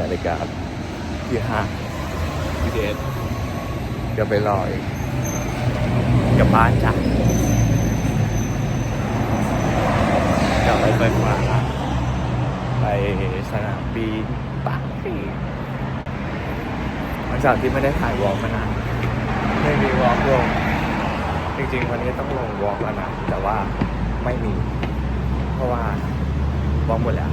นาฬิกาที่ห้าพีเดสก็ไปรออีกกลับบ้านจ้ะกลับไปไฟฟ้าไปสนามบินปักกิ่งหลังจากที่ไม่ได้ถ่ายวอล์กมานานไม่มีวอล์กลงจริงๆวันนี้ต้องลงวอล์กแล้วนะแต่ว่าไม่มี เพราะว่าวอล์กหมดแล้ว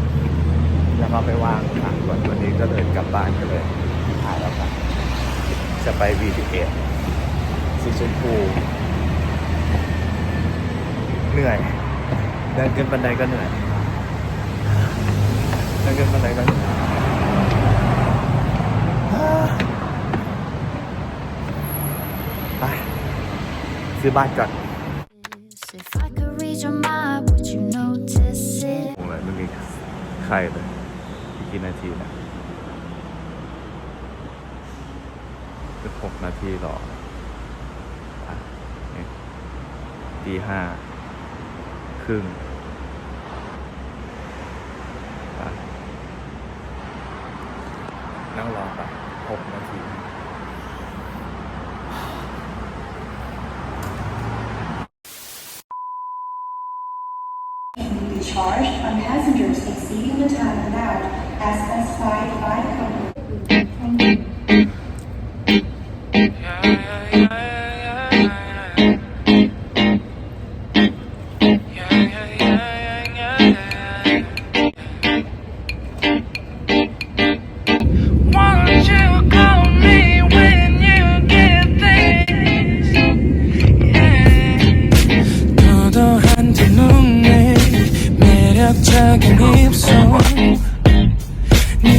แล้วก็ไปว่างค่ะวันวันนี้ก็เลยกลับบ้านก็เลยถ่ายแล้วครับจะไป VTS สีชมพูเหนื่อยเดินขึ้นบันไดก็เหนื่อยเดินขึ้นบันไดก็เหนื่อยไปซื้อบ้านก่อน If I could read your mind, would you notice it? โอ้ยไม่มีใครเลยอีี่นาทีนะยี่สิบหกนาทีหรอตีห้าครึ่งนั่งรอไปหกนาทีชาร์จ on passengers exceeding the time allowed as specified by the company.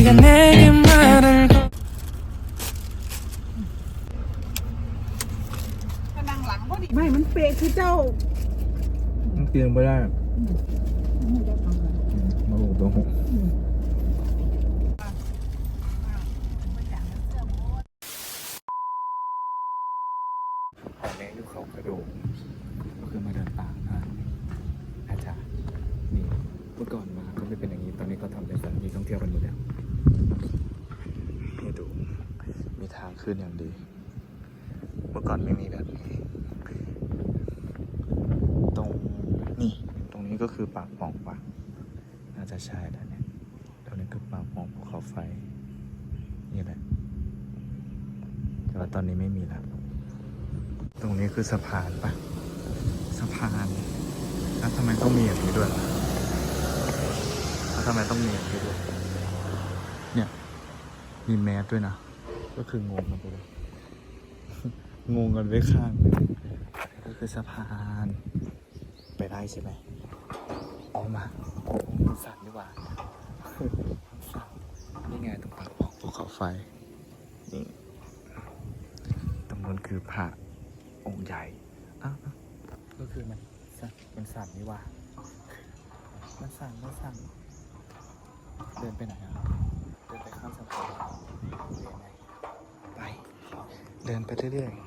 네가 내게 말을 걸 ไม่ มันเปรกคือเจ้า มันเตียงไม่ได้มาหกตัวหก ขึ้นอย่างดี เมื่อก่อนไม่มีแบบนี้ ตรงนี่ ตรงนี้ก็คือปากป่องปะน่าจะใช่แล้วเนี่ย ตรงนี้คือปากป่องภูเขาไฟ นี่แหละ แต่ว่าตอนนี้ไม่มีแล้ว ตรงนี้คือสะพานปะสะพาน แล้วทำไมต้องมีอย่างนี้ด้วยล่ะแล้วทำไมต้องมีอย่างนี้ด้วย เนี่ย มีแมสด้วยนะ ก็คืองงกันไปเลยงงกันไว้ข้างก็คือสะพานไปได้ใช่ไหมออกมาโอ้มันสั่นดีกว่านสั่นนี่ไงตรงปากของภูเขาไฟนี่ตรงนู้นคือพระองค์ใหญ่อ้าวก็คือมันสั่นมันสั่นนี่ว่ามันสั่นมันสั่นเดินไปไหนอะเดินไปข้ามสะพานเหรอหรือยังไงไป เดินไปเรื่อยๆ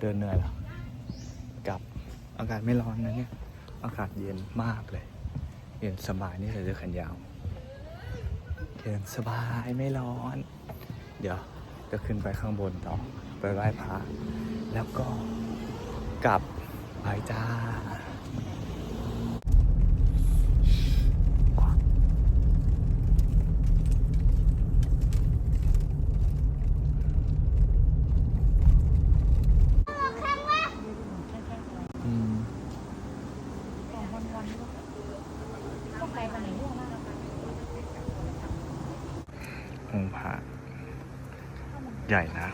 เดินเหนื่อยแล้วกลับอากาศไม่ร้อนนะเนี่ย อากาศเย็นมากเลย เย็นสบายนี่ใส่เสื้อแขนยาว เย็นสบายไม่ร้อน เดี๋ยวจะขึ้นไปข้างบนต่อ ไปไหว้พระ แล้วก็กลับไปจ้า อืม องค์พระใหญ่นะ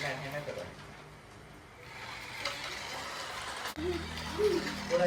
แม่ให้แม่เปิดเลยกูได้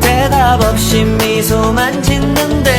대답 없이 미소만 짓는데